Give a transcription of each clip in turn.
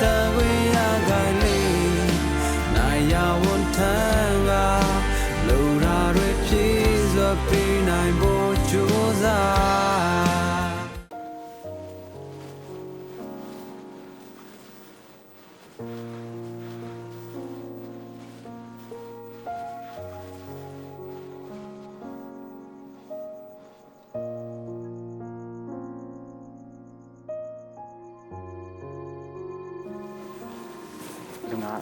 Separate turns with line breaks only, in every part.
တ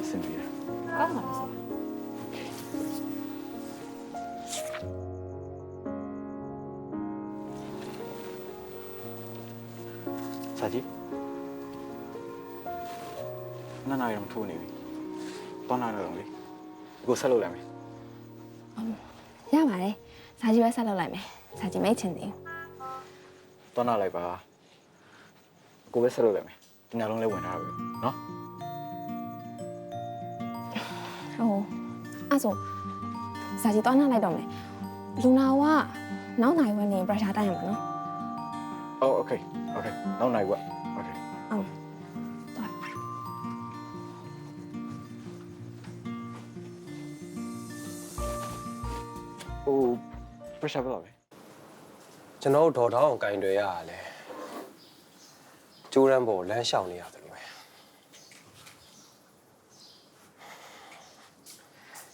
အဆင်ပြေတယ်
ကောင်းပါလားဆရာ
စာကြည့်နာနာရုံထိုးနေပြီတောင်းလာတော့လေကိုဆက်လုပ်လိုက်မယ်
ရပါတယ်စာကြီးပဲဆက်လုပ်လိုက်မယ်စာကြီးမိတ်ချင်သေး
တောင်းလာလိုက်ပါကိုပဲဆက်လုပ်လိုက်မယ်ဒီနေ့လုံးလေးဝင်ထားပြီနော်
ဟိုအဲ့ဆိုဇာကြီးတော့နှားလိုက်တော့မယ်လူနာကနောက်နိုင်ဝက်နေ pressure တိုက်ရမှာနော်
Oh okay okay နောက်နိုင်ကွ Okay
ဟုတ်သွား
ဟို pressure ပဲလားပဲ
ကျွန်တော်တို့ဒေါ်ထောင်းအောင်ကင်တွေရရလဲကျိုးရမ်းပေါ်လမ်းလျှောက်နေရတယ်လို့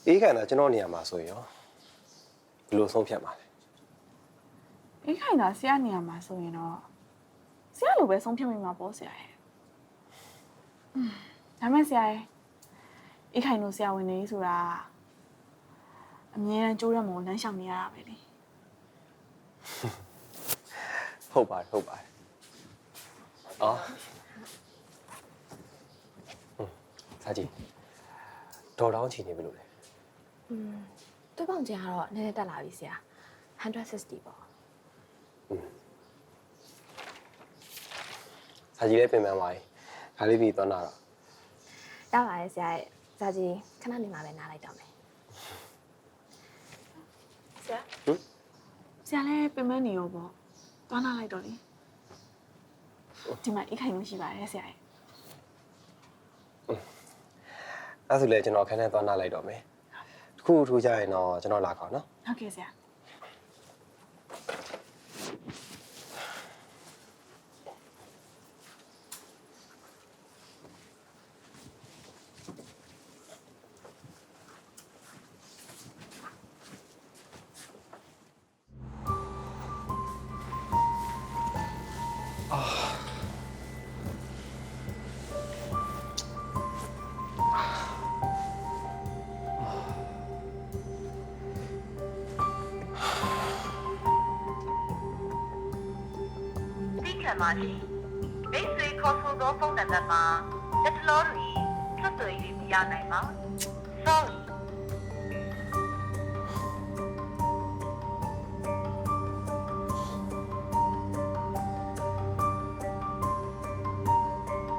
အေးခံတာကျွန်တော်နေရာမှာဆိုရင်ရောဘယ်လိုဆုံးဖြတ်မှာလဲ
အေးခိုင်တာဆရာနေရာမှာဆိုရင်တော့ဆရာလိုပဲဆုံးဖြတ်မိမှာပေါ့ဆရာရဲ့อืมဒါမဲ့ဆရာရဲ့အေးခိုင်တို့ဆရာဝင်နေဆိုတာအမြဲတမ်းကြိုးရမောလမ်းလျှောက်နေရတာပဲလေ
ဟုတ်ပါတယ်ဟုတ်ပါတယ်အော်ဟွန်းစာကြည့်ဒေါ်ထောင်းချီနေပြီလို့လဲ
อืมတွဲပေါင်ကြကတော့နည်းနည်းတက်လာပြီဆရာ160ပေါ့
စာကြည့်လည်းပြင်ပန်းပါပြီခါလေးပြီးသွားနာတော့
ရပါတယ်ဆရာရဲ့စာကြီးခဏနေမှပဲနားလိုက်တော့မယ်
ဆရာဆရာလည်းပြင်မနေရောပေါ့သွားနာလိုက်တော့လေဒီမှာအေးခိုင်လို့ရှိပါတယ်ဆရာရဲ့
အဲ့ဒါဆိုလည်းကျွန်တော်ခန်းထဲသွားနာလိုက်တော့မယ် တစ်ခုထူးကြရင်တော့ကျွန်တော်လာခေါ်နော်
ဟုတ်ကဲ့ဆရာ
သိခံပါရှင်မိတ်ဆွေခေါ်ဆိုသောဖုန်းနံပါတ်မှာလက်တလောတွင်ဆက်သွယ်၍မရနိုင်ပါ sorry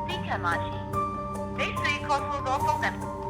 သိခံပါရှင်မိတ်ဆွေခေါ်ဆိုသောဖုန်းနံပါတ်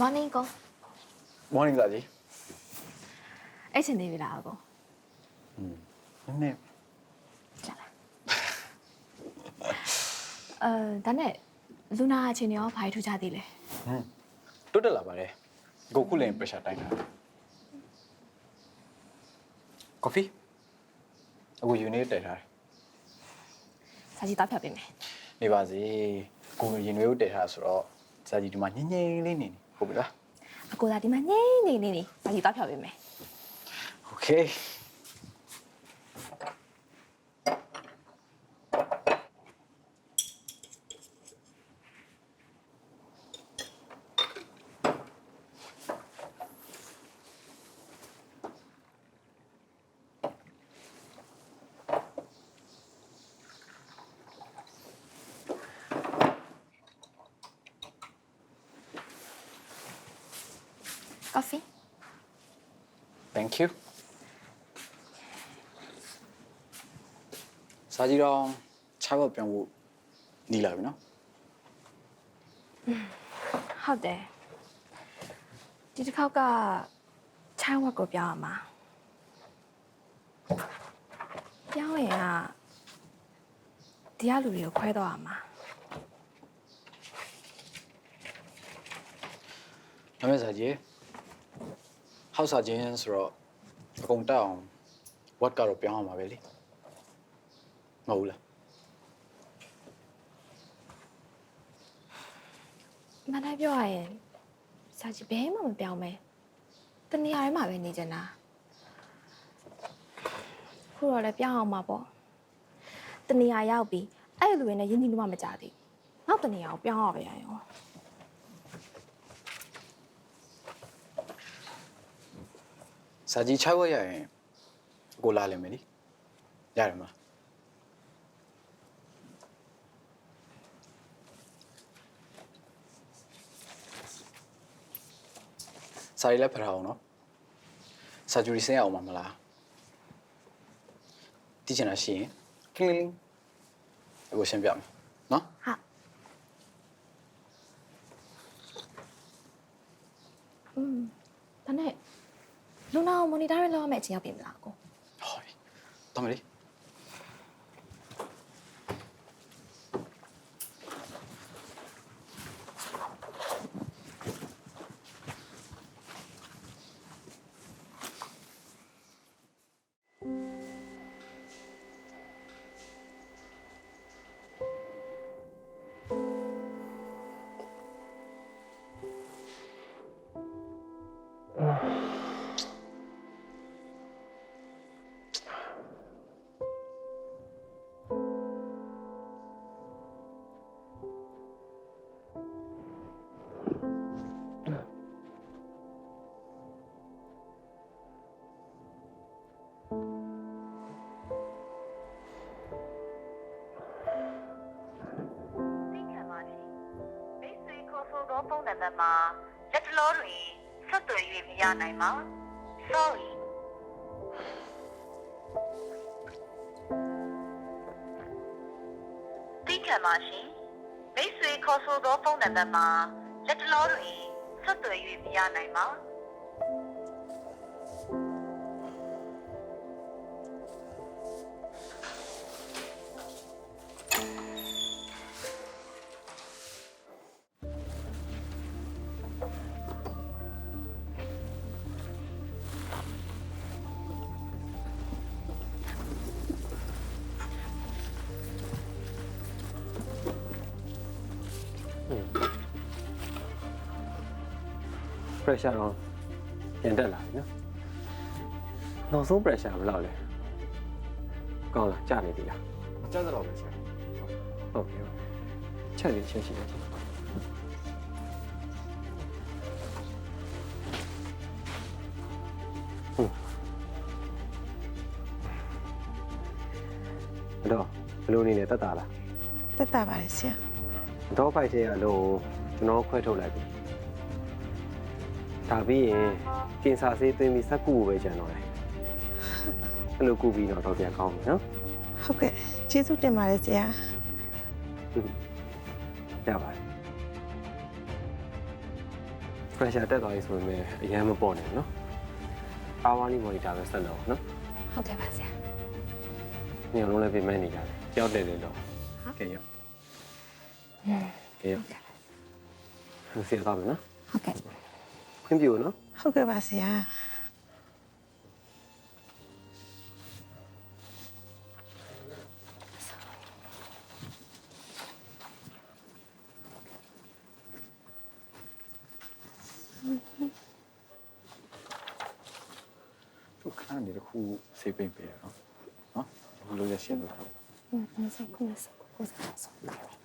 morning ကို
morning စာကြီး
အဲ့ချင်းနေပြီလားကို
နည်းနည်း
ကြာလားအဲဒါနဲ့လူနာအချင်းရောဘာထူးကြသေးလဲ
တွတ်တက်လာပါတယ်ကိုခုလည်း pressure တိုင်းတာ coffee အခု unit တက်ထားတယ်
စာကြည့်တော့ဖြတ်ပေးမယ်
နေပါစေကိုရင်နွေးကိုတက်ထားဆိုတော့စာကြီးဒီမှာငြင်းငြင်းလေးနေနေ ဟုတ်ပြီလား
အကိုသာဒီမှာငိမ့်နေနေနေစာကြည့်တော့ဖြတ်ပေးမယ်
okay
ကော်ဖီ
thank you စာကြီးတော့ခြားဖို့ပြန်ဖို့နီးလာပြီနော်
ဟုတ်တယ်ဒီတစ်ခေါက်ကချမ်းဝက်ကိုပြောင်းရမှာပြောင်းရင်ကတရားလူတွေကိုခွဲတော့ရမှာ
ဒါမဲ့စာကြီး ဟောက်စာချင်းဆိုတော့အကုန်တက်အောင် what ကတော့ပြောင်းအောင်ပါပဲလေမဟုတ်ဘူးလား
မန်တိုင်းပြောရရင်စာကြည့်ဘဲမှမပြောင်းမဲတနေရာထဲမှာပဲနေကြတာခုတော့လည်းပြောင်းအောင်မှာပေါ့တနေရာရောက်ပြီးအဲ့လူတွေနဲ့ရင်းနှီးလို့မှမကြသေးဘူးနောက်တနေရာကိုပြောင်းရပါရရော
စာကြီးခြားဖို့ရရင်အကိုလာလိမ့်မယ်လीရတယ်မလားစာရီလည်းဖတ်ထားအောင်နော်စာဂျူရီဆင်းရအောင်မမလားတီးချင်တာရှိရင်ကလင်းလင်းအကိုရှင်းပြမယ်နော်
ဟာอืมဒါနဲ့ လူနာကိုမိုနီတာရလောက်ရမယ့်အချိန်ရောက်ပြီမလားကို
ဟုတ်ပြီတော့မလေး
န်းနံပါတ်မှာလက်တလောတွင်ဆက်သွယ်၍မရနိုင်ပါ sorry သိခံပါရှင်မိတ်ဆွေခေါ်ဆိုသောဖုန်းနံပါတ်မှာလက်တလောတွင်ဆက်သွယ်၍မရနိုင်ပါ
pressure တော့ပြန်တက်လာပြီနော်နောက်ဆုံး pressure ဘယ်လောက်လဲကောင်းလားကြာနေပြီလား
မကြက်တော့ပဲဆရာ
ဟုတ်ပြီချက်လေးချက်ရှိတယ်ဟုတ်တော့ဘယ်လိုနေလဲတက်တာလား
တက်တာပါတယ်ဆရာ
တော့ဖိုက်ချင်းအလုံးကျွန်တော်ခွဲထုတ်လိုက်ပြီဒါပြီးရင်ကင်ဆာဆေးသွင်းပြီးစက်ကူကိုပဲကျန်တော့တယ်အဲ့လိုကူပြီးတော့တော့ပြန်ကောင်းပြီနော်
ဟုတ်ကဲ့ကျေးဇူးတင်ပါတယ်ဆရာ
ရပါတယ် pressure တက်သွားပြီဆိုရင်လည်းအရင်မပေါ်နဲ့နော်။ hourly monitor ပဲဆက်လုပ်အောင်နော်
ဟုတ်ကဲ့ပါဆရာ။
ညလုံးလည်းပြင်မဲ့နေကြတယ်။ကြောက်တယ်လေတော့။ကဲရောက်။ကဲရော
Mm. Okay. Nu ser? Okay. Prøv lige under. Okay, bare sige ja. Sei bem perto. Ó, o Lula já chegou. Não, não sei como é